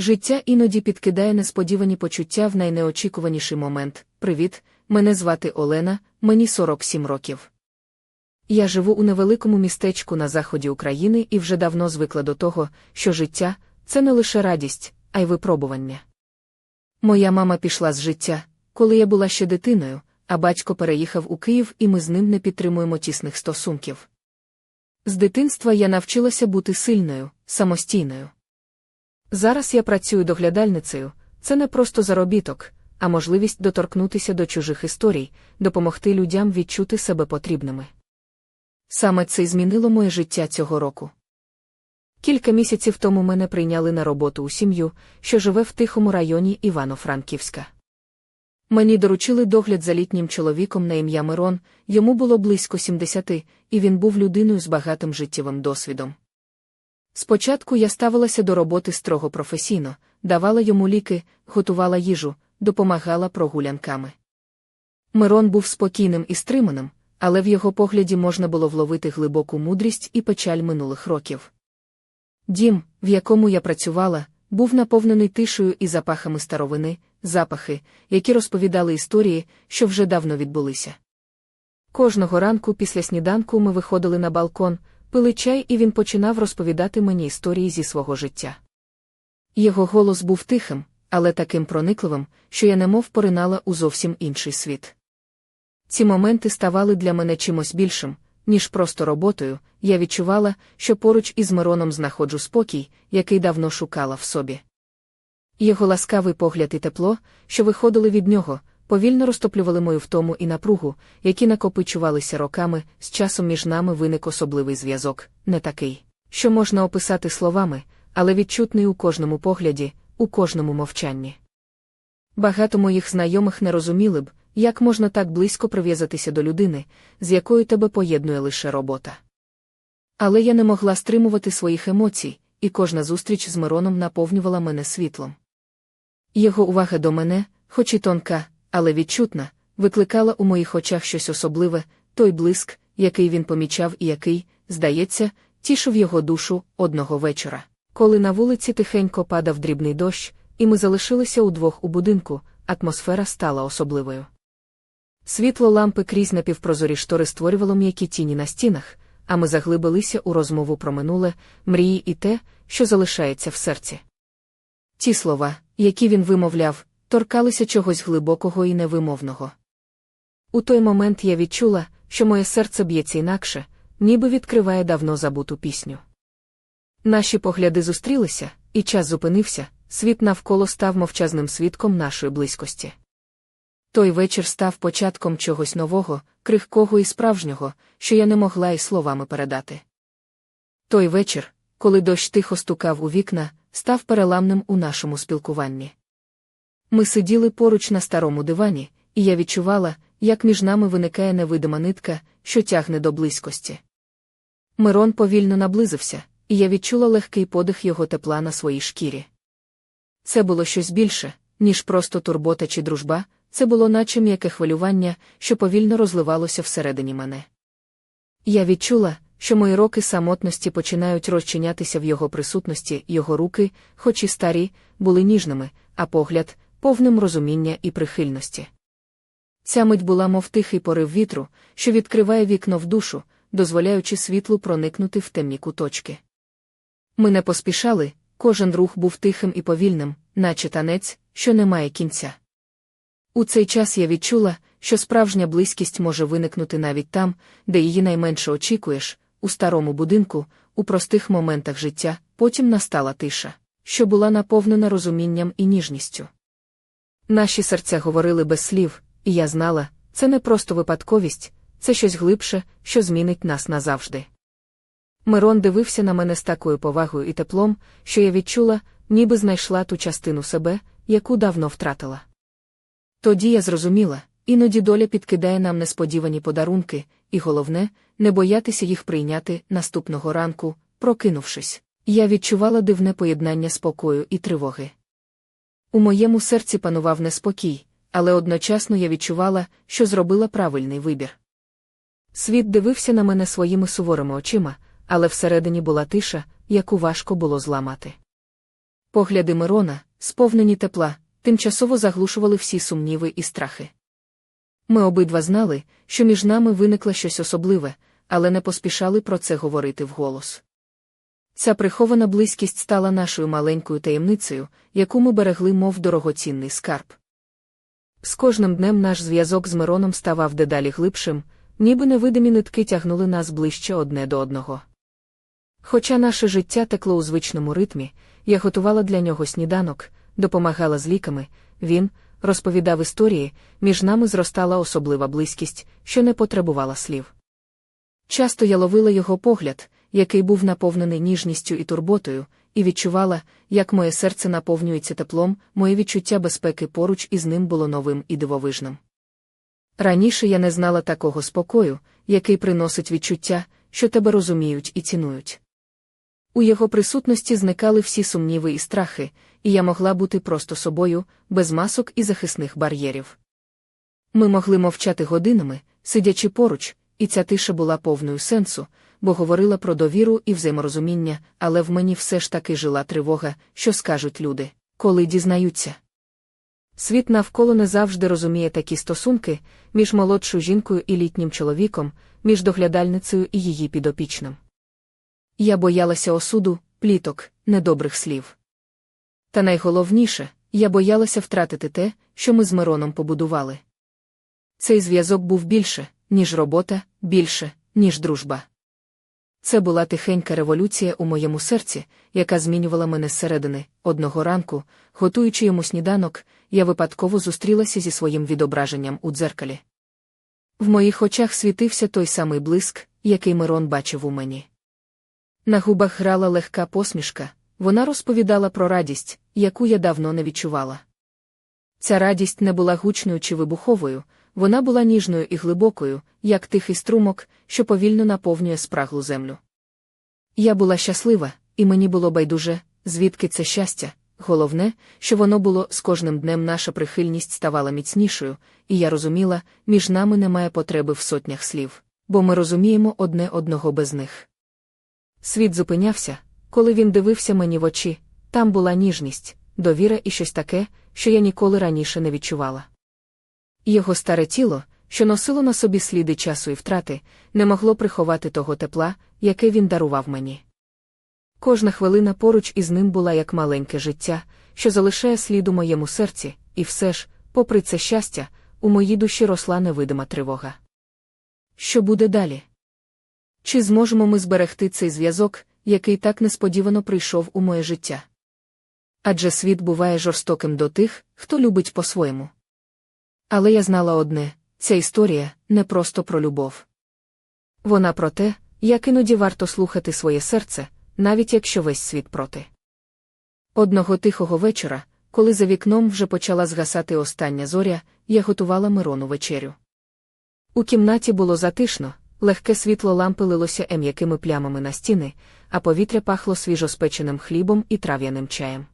Життя іноді підкидає несподівані почуття в найнеочікуваніший момент. Привіт, мене звати Олена, мені 47 років. Я живу у невеликому містечку на заході України і вже давно звикла до того, що життя це не лише радість, а й випробування. Моя мама пішла з життя, коли я була ще дитиною, а батько переїхав у Київ, і ми з ним не підтримуємо тісних стосунків. З дитинства я навчилася бути сильною, самостійною. Зараз я працюю доглядальницею, це не просто заробіток, а можливість доторкнутися до чужих історій, допомогти людям відчути себе потрібними. Саме це й змінило моє життя цього року. Кілька місяців тому мене прийняли на роботу у сім'ю, що живе в тихому районі Івано-Франківська. Мені доручили догляд за літнім чоловіком на ім'я Мирон, йому було близько 70, і він був людиною з багатим життєвим досвідом. Спочатку я ставилася до роботи строго професійно, давала йому ліки, готувала їжу, допомагала прогулянками. Мирон був спокійним і стриманим, але в його погляді можна було вловити глибоку мудрість і печаль минулих років. Дім, в якому я працювала, був наповнений тишею і запахами старовини, запахи, які розповідали історії, що вже давно відбулися. Кожного ранку після сніданку ми виходили на балкон, пили чай, і він починав розповідати мені історії зі свого життя. Його голос був тихим, але таким проникливим, що я немов поринала у зовсім інший світ. Ці моменти ставали для мене чимось більшим, ніж просто роботою, я відчувала, що поруч із Мироном знаходжу спокій, який давно шукала в собі. Його ласкавий погляд і тепло, що виходили від нього, повільно розтоплювали мою втому і напругу, які накопичувалися роками, з часом між нами виник особливий зв'язок, не такий, що можна описати словами, але відчутний у кожному погляді, у кожному мовчанні. Багато моїх знайомих не розуміли б, як можна так близько прив'язатися до людини, з якою тебе поєднує лише робота. Але я не могла стримувати своїх емоцій, і кожна зустріч з Мироном наповнювала мене світлом. Його увага до мене, хоч і тонка, але відчутна, викликала у моїх очах щось особливе, той блиск, який він помічав і який, здається, тішив його душу одного вечора. Коли на вулиці тихенько падав дрібний дощ, і ми залишилися удвох у будинку, атмосфера стала особливою. Світло лампи крізь напівпрозорі штори створювало м'які тіні на стінах, а ми заглибилися у розмову про минуле, мрії і те, що залишається в серці. Ті слова, які він вимовляв, торкалися чогось глибокого і невимовного. У той момент я відчула, що моє серце б'ється інакше, ніби відкриває давно забуту пісню. Наші погляди зустрілися, і час зупинився, світ навколо став мовчазним свідком нашої близькості. Той вечір став початком чогось нового, крихкого і справжнього, що я не могла й словами передати. Той вечір, коли дощ тихо стукав у вікна, став переламним у нашому спілкуванні. Ми сиділи поруч на старому дивані, і я відчувала, як між нами виникає невидима нитка, що тягне до близькості. Мирон повільно наблизився, і я відчула легкий подих його тепла на своїй шкірі. Це було щось більше, ніж просто турбота чи дружба, це було наче м'яке хвилювання, що повільно розливалося всередині мене. Я відчула, що мої роки самотності починають розчинятися в його присутності, його руки, хоч і старі, були ніжними, а погляд повним розуміння і прихильності. Ця мить була, мов тихий порив вітру, що відкриває вікно в душу, дозволяючи світлу проникнути в темні куточки. Ми не поспішали, кожен рух був тихим і повільним, наче танець, що не має кінця. У цей час я відчула, що справжня близькість може виникнути навіть там, де її найменше очікуєш, у старому будинку, у простих моментах життя, потім настала тиша, що була наповнена розумінням і ніжністю. Наші серця говорили без слів, і я знала, це не просто випадковість, це щось глибше, що змінить нас назавжди. Мирон дивився на мене з такою повагою і теплом, що я відчула, ніби знайшла ту частину себе, яку давно втратила. Тоді я зрозуміла, іноді доля підкидає нам несподівані подарунки, і головне, не боятися їх прийняти наступного ранку, прокинувшись. Я відчувала дивне поєднання спокою і тривоги. У моєму серці панував неспокій, але одночасно я відчувала, що зробила правильний вибір. Світ дивився на мене своїми суворими очима, але всередині була тиша, яку важко було зламати. Погляди Мирона, сповнені тепла, тимчасово заглушували всі сумніви і страхи. Ми обидва знали, що між нами виникло щось особливе, але не поспішали про це говорити вголос. Ця прихована близькість стала нашою маленькою таємницею, яку ми берегли, мов дорогоцінний скарб. З кожним днем наш зв'язок з Мироном ставав дедалі глибшим, ніби невидимі нитки тягнули нас ближче одне до одного. Хоча наше життя текло у звичному ритмі, я готувала для нього сніданок, допомагала з ліками, він розповідав історії, між нами зростала особлива близькість, що не потребувала слів. Часто я ловила його погляд, який був наповнений ніжністю і турботою, і відчувала, як моє серце наповнюється теплом, моє відчуття безпеки поруч із ним було новим і дивовижним. Раніше я не знала такого спокою, який приносить відчуття, що тебе розуміють і цінують. У його присутності зникали всі сумніви і страхи, і я могла бути просто собою, без масок і захисних бар'єрів. Ми могли мовчати годинами, сидячи поруч, і ця тиша була повною сенсу, бо говорила про довіру і взаєморозуміння, але в мені все ж таки жила тривога, що скажуть люди, коли дізнаються. Світ навколо не завжди розуміє такі стосунки між молодшою жінкою і літнім чоловіком, між доглядальницею і її підопічним. Я боялася осуду, пліток, недобрих слів. Та найголовніше, я боялася втратити те, що ми з Мироном побудували. Цей зв'язок був більше, ніж робота, більше, ніж дружба. Це була тихенька революція у моєму серці, яка змінювала мене зсередини. Одного ранку, готуючи йому сніданок, я випадково зустрілася зі своїм відображенням у дзеркалі. В моїх очах світився той самий блиск, який Мирон бачив у мені. На губах грала легка посмішка, вона розповідала про радість, яку я давно не відчувала. Ця радість не була гучною чи вибуховою, вона була ніжною і глибокою, як тихий струмок, що повільно наповнює спраглу землю. Я була щаслива, і мені було байдуже, звідки це щастя. Головне, що воно було з кожним днем наша прихильність ставала міцнішою, і я розуміла, між нами немає потреби в сотнях слів, бо ми розуміємо одне одного без них. Світ зупинявся, коли він дивився мені в очі, там була ніжність, довіра і щось таке, що я ніколи раніше не відчувала. Його старе тіло, що носило на собі сліди часу і втрати, не могло приховати того тепла, яке він дарував мені. Кожна хвилина поруч із ним була як маленьке життя, що залишає слід у моєму серці, і все ж, попри це щастя, у моїй душі росла невидима тривога. Що буде далі? Чи зможемо ми зберегти цей зв'язок, який так несподівано прийшов у моє життя? Адже світ буває жорстоким до тих, хто любить по-своєму. Але я знала одне ця історія не просто про любов. Вона про те, як іноді варто слухати своє серце, навіть якщо весь світ проти. Одного тихого вечора, коли за вікном вже почала згасати остання зоря, я готувала Мирону вечерю. У кімнаті було затишно, легке світло лампи лилося ем'якими плямами на стіни, а повітря пахло свіжоспеченим хлібом і трав'яним чаєм.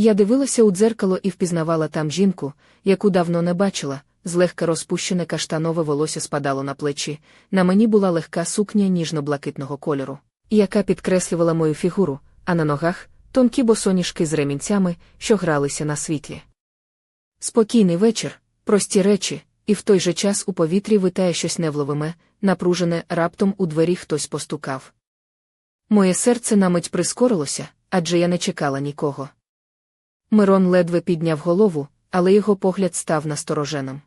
Я дивилася у дзеркало і впізнавала там жінку, яку давно не бачила, злегка розпущене каштанове волосся спадало на плечі, на мені була легка сукня ніжно-блакитного кольору, яка підкреслювала мою фігуру, а на ногах тонкі босоніжки з ремінцями, що гралися на світлі. Спокійний вечір, прості речі, і в той же час у повітрі витає щось невловиме, напружене, раптом у двері хтось постукав. Моє серце на мить прискорилося, адже я не чекала нікого. Мирон ледве підняв голову, але його погляд став настороженим.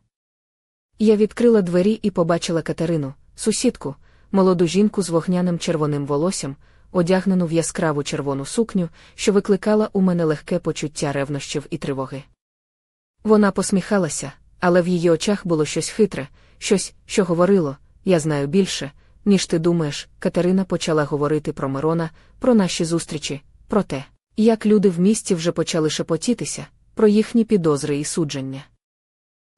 Я відкрила двері і побачила Катерину, сусідку, молоду жінку з вогняним червоним волоссям, одягнену в яскраву червону сукню, що викликала у мене легке почуття ревнощів і тривоги. Вона посміхалася, але в її очах було щось хитре, щось, що говорило я знаю більше, ніж ти думаєш. Катерина почала говорити про Мирона, про наші зустрічі, про те, як люди в місті вже почали шепотітися, про їхні підозри і судження.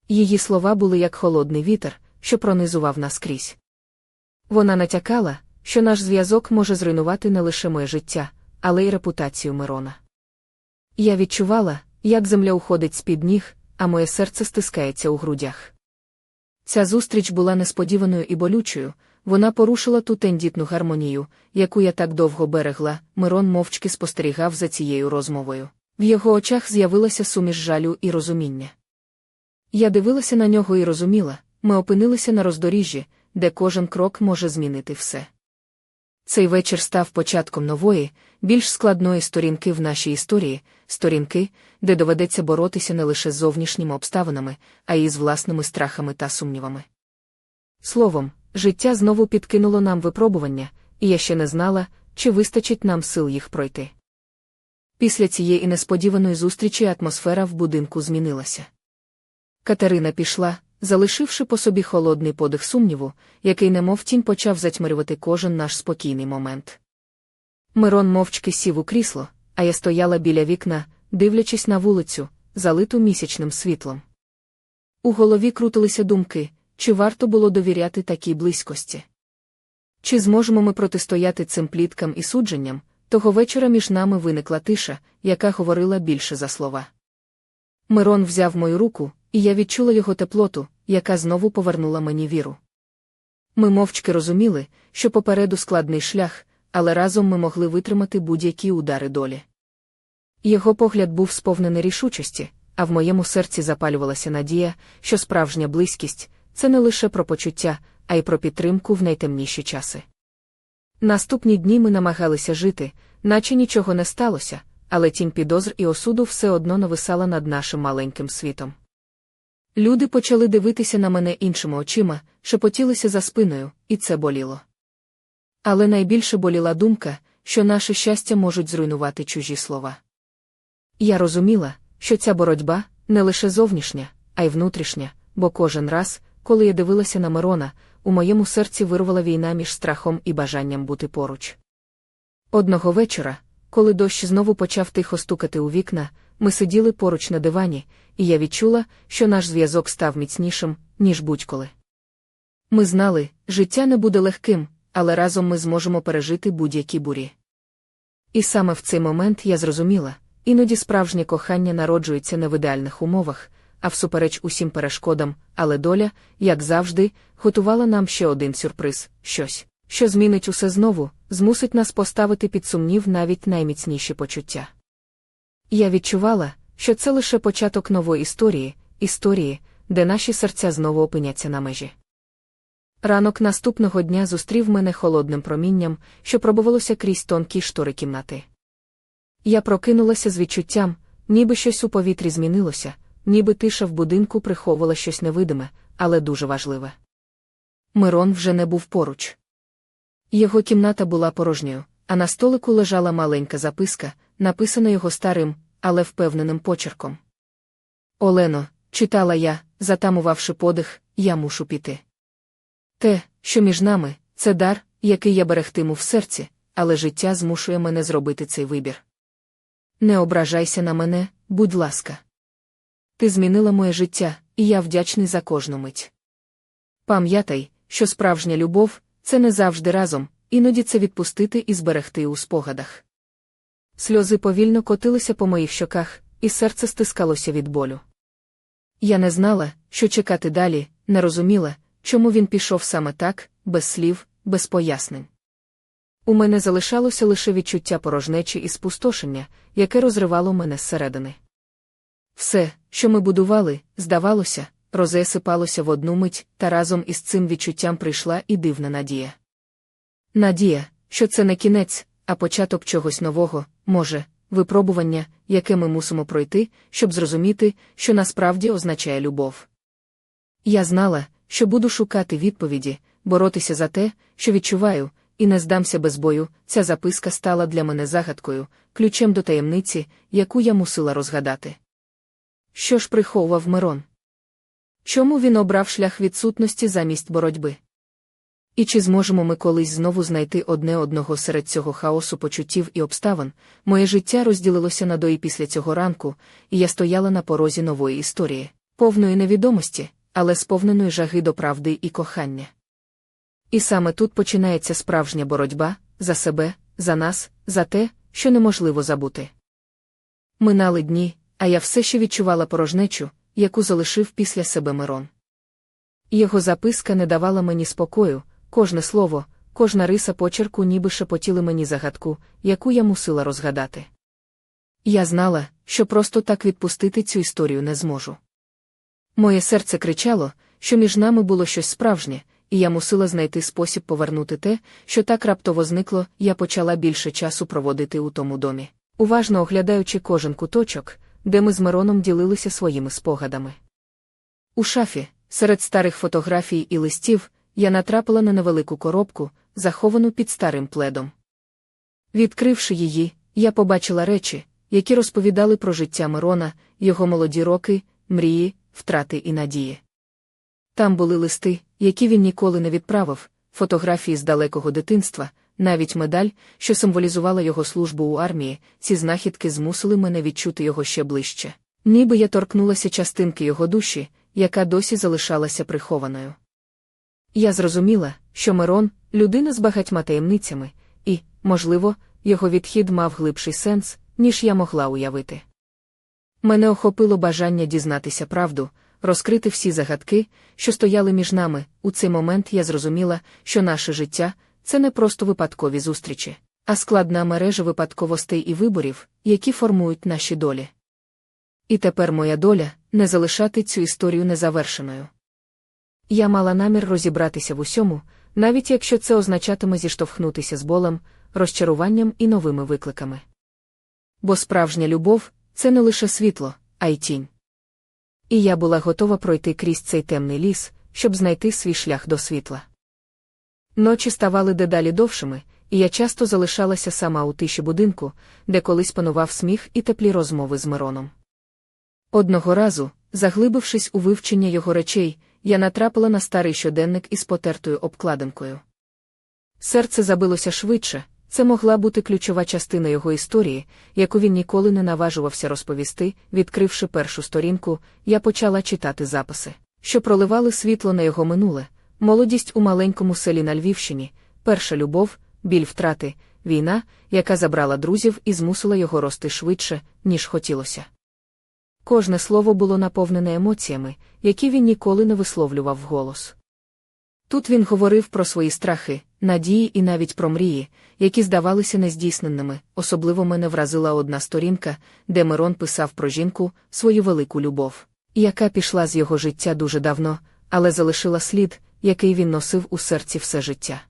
Її слова були як холодний вітер, що пронизував наскрізь. Вона натякала, що наш зв'язок може зруйнувати не лише моє життя, але й репутацію Мирона. Я відчувала, як земля уходить з під ніг, а моє серце стискається у грудях. Ця зустріч була несподіваною і болючою, вона порушила ту тендітну гармонію, яку я так довго берегла. Мирон мовчки спостерігав за цією розмовою. В його очах з'явилася суміш жалю і розуміння. Я дивилася на нього і розуміла, ми опинилися на роздоріжжі, де кожен крок може змінити все. Цей вечір став початком нової, більш складної сторінки в нашій історії, сторінки, де доведеться боротися не лише з зовнішніми обставинами, а й з власними страхами та сумнівами. Словом, життя знову підкинуло нам випробування, і я ще не знала, чи вистачить нам сил їх пройти. Після цієї несподіваної зустрічі атмосфера в будинку змінилася. Катерина пішла, залишивши по собі холодний подих сумніву, який немов тінь почав затьмарювати кожен наш спокійний момент. Мирон мовчки сів у крісло, а я стояла біля вікна, дивлячись на вулицю, залиту місячним світлом. У голові крутилися думки, чи варто було довіряти такій близькості. Чи зможемо ми протистояти цим пліткам і судженням? Того вечора між нами виникла тиша, яка говорила більше за слова. Мирон взяв мою руку, і я відчула його теплоту, яка знову повернула мені віру. Ми мовчки розуміли, що попереду складний шлях, але разом ми могли витримати будь-які удари долі. Його погляд був сповнений рішучості, а в моєму серці запалювалася надія, що справжня близькість це не лише про почуття, а й про підтримку в найтемніші часи. Наступні дні ми намагалися жити, наче нічого не сталося, але тінь підозр і осуду все одно нависала над нашим маленьким світом. Люди почали дивитися на мене іншими очима, шепотілися за спиною, і це боліло. Але найбільше боліла думка, що наше щастя можуть зруйнувати чужі слова. Я розуміла, що ця боротьба не лише зовнішня, а й внутрішня, бо кожен раз, коли я дивилася на Мирона, у моєму серці вирвала війна між страхом і бажанням бути поруч. Одного вечора, коли дощ знову почав тихо стукати у вікна, ми сиділи поруч на дивані, і я відчула, що наш зв'язок став міцнішим, ніж будь-коли. Ми знали, життя не буде легким, але разом ми зможемо пережити будь-які бурі. І саме в цей момент я зрозуміла, іноді справжнє кохання народжується не в ідеальних умовах, а всупереч усім перешкодам, але доля, як завжди, готувала нам ще один сюрприз щось, що змінить усе знову, змусить нас поставити під сумнів навіть найміцніші почуття. Я відчувала, що це лише початок нової історії, історії, де наші серця знову опиняться на межі. Ранок наступного дня зустрів мене холодним промінням, що пробувалося крізь тонкі штори кімнати. Я прокинулася з відчуттям, ніби щось у повітрі змінилося, ніби тиша в будинку приховувала щось невидиме, але дуже важливе. Мирон вже не був поруч. Його кімната була порожньою, а на столику лежала маленька записка, написана його старим, але впевненим почерком. Олено, читала я, затамувавши подих, я мушу піти. Те, що між нами, це дар, який я берегтиму в серці, але життя змушує мене зробити цей вибір. Не ображайся на мене, будь ласка. Ти змінила моє життя, і я вдячний за кожну мить. Пам'ятай, що справжня любов це не завжди разом, іноді це відпустити і зберегти у спогадах. Сльози повільно котилися по моїх щоках, і серце стискалося від болю. Я не знала, що чекати далі, не розуміла, чому він пішов саме так, без слів, без пояснень. У мене залишалося лише відчуття порожнечі і спустошення, яке розривало мене зсередини. Все, що ми будували, здавалося, розесипалося в одну мить, та разом із цим відчуттям прийшла і дивна надія. Надія, що це не кінець, а початок чогось нового, може, випробування, яке ми мусимо пройти, щоб зрозуміти, що насправді означає любов. Я знала, що буду шукати відповіді, боротися за те, що відчуваю, і не здамся без бою. Ця записка стала для мене загадкою, ключем до таємниці, яку я мусила розгадати. Що ж приховував Мирон? Чому він обрав шлях відсутності замість боротьби? І чи зможемо ми колись знову знайти одне одного серед цього хаосу почуттів і обставин? Моє життя розділилося на до і після цього ранку, і я стояла на порозі нової історії, повної невідомості, але сповненої жаги до правди і кохання. І саме тут починається справжня боротьба за себе, за нас, за те, що неможливо забути. Минали дні, а я все ще відчувала порожнечу, яку залишив після себе Мирон. Його записка не давала мені спокою Кожне слово, кожна риса почерку ніби шепотіли мені загадку, яку я мусила розгадати. Я знала, що просто так відпустити цю історію не зможу. Моє серце кричало, що між нами було щось справжнє, і я мусила знайти спосіб повернути те, що так раптово зникло, я почала більше часу проводити у тому домі, уважно оглядаючи кожен куточок, де ми з Мироном ділилися своїми спогадами. У шафі, серед старих фотографій і листів, я натрапила на невелику коробку, заховану під старим пледом. Відкривши її, я побачила речі, які розповідали про життя Мирона, його молоді роки, мрії, втрати і надії. Там були листи, які він ніколи не відправив, фотографії з далекого дитинства, навіть медаль, що символізувала його службу у армії, ці знахідки змусили мене відчути його ще ближче. Ніби я торкнулася частинки його душі, яка досі залишалася прихованою. Я зрозуміла, що Мирон людина з багатьма таємницями, і, можливо, його відхід мав глибший сенс, ніж я могла уявити. Мене охопило бажання дізнатися правду, розкрити всі загадки, що стояли між нами. У цей момент я зрозуміла, що наше життя це не просто випадкові зустрічі, а складна мережа випадковостей і виборів, які формують наші долі. І тепер моя доля не залишати цю історію незавершеною. Я мала намір розібратися в усьому, навіть якщо це означатиме зіштовхнутися з болем, розчаруванням і новими викликами. Бо справжня любов це не лише світло, а й тінь. І я була готова пройти крізь цей темний ліс, щоб знайти свій шлях до світла. Ночі ставали дедалі довшими, і я часто залишалася сама у тиші будинку, де колись панував сміх і теплі розмови з Мироном. Одного разу, заглибившись у вивчення його речей, я натрапила на старий щоденник із потертою обкладинкою. Серце забилося швидше, це могла бути ключова частина його історії, яку він ніколи не наважувався розповісти. Відкривши першу сторінку, я почала читати записи, що проливали світло на його минуле, молодість у маленькому селі на Львівщині, перша любов, біль втрати, війна, яка забрала друзів і змусила його рости швидше, ніж хотілося. Кожне слово було наповнене емоціями, які він ніколи не висловлював вголос. Тут він говорив про свої страхи, надії і навіть про мрії, які здавалися нездійсненними. Особливо мене вразила одна сторінка, де Мирон писав про жінку свою велику любов, яка пішла з його життя дуже давно, але залишила слід, який він носив у серці все життя.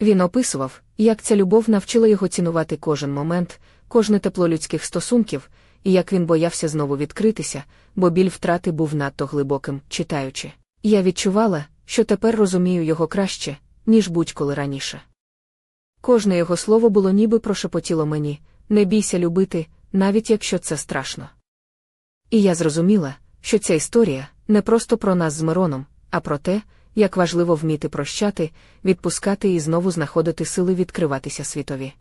Він описував, як ця любов навчила його цінувати кожен момент, кожне тепло людських стосунків, і як він боявся знову відкритися, бо біль втрати був надто глибоким, читаючи. Я відчувала, що тепер розумію його краще, ніж будь-коли раніше. Кожне його слово було ніби прошепотіло мені не бійся любити, навіть якщо це страшно. І я зрозуміла, що ця історія не просто про нас з Мироном, а про те, як важливо вміти прощати, відпускати і знову знаходити сили відкриватися світові.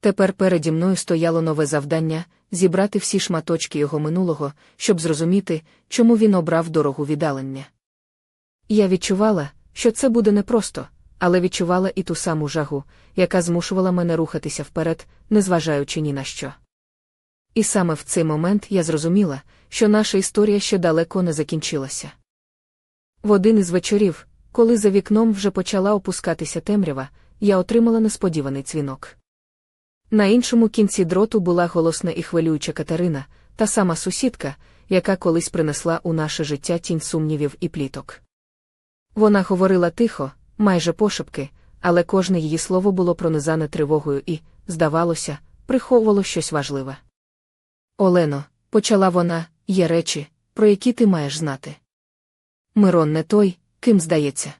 Тепер переді мною стояло нове завдання зібрати всі шматочки його минулого, щоб зрозуміти, чому він обрав дорогу віддалення. Я відчувала, що це буде непросто, але відчувала і ту саму жагу, яка змушувала мене рухатися вперед, незважаючи ні на що. І саме в цей момент я зрозуміла, що наша історія ще далеко не закінчилася. В один із вечорів, коли за вікном вже почала опускатися темрява, я отримала несподіваний дзвінок. На іншому кінці дроту була голосна і хвилююча Катерина, та сама сусідка, яка колись принесла у наше життя тінь сумнівів і пліток. Вона говорила тихо, майже пошепки, але кожне її слово було пронизане тривогою і, здавалося, приховувало щось важливе. Олено, почала вона, є речі, про які ти маєш знати. Мирон не той, ким здається.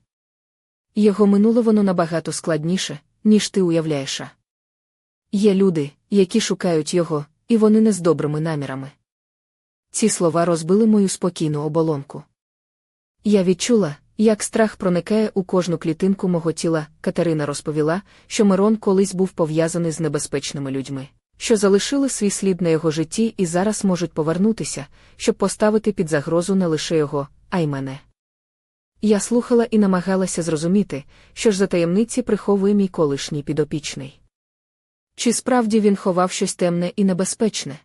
Його минуло воно набагато складніше, ніж ти уявляєш. Є люди, які шукають його, і вони не з добрими намірами. Ці слова розбили мою спокійну оболонку. Я відчула, як страх проникає у кожну клітинку мого тіла, Катерина розповіла, що Мирон колись був пов'язаний з небезпечними людьми, що залишили свій слід на його житті і зараз можуть повернутися, щоб поставити під загрозу не лише його, а й мене. Я слухала і намагалася зрозуміти, що ж за таємниці приховує мій колишній підопічний. Чи справді він ховав щось темне і небезпечне?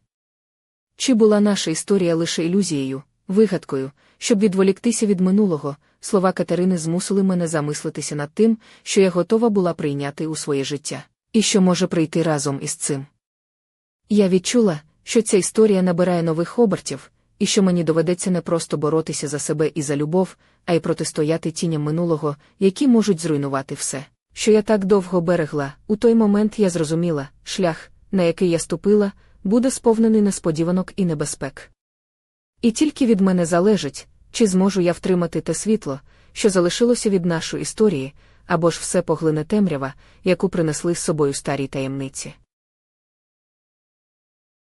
Чи була наша історія лише ілюзією, вигадкою, щоб відволіктися від минулого, слова Катерини змусили мене замислитися над тим, що я готова була прийняти у своє життя, і що може прийти разом із цим. Я відчула, що ця історія набирає нових обертів, і що мені доведеться не просто боротися за себе і за любов, а й протистояти тіням минулого, які можуть зруйнувати все, що я так довго берегла. У той момент я зрозуміла, шлях, на який я ступила, буде сповнений несподіванок і небезпек. І тільки від мене залежить, чи зможу я втримати те світло, що залишилося від нашої історії, або ж все поглине темрява, яку принесли з собою старі таємниці.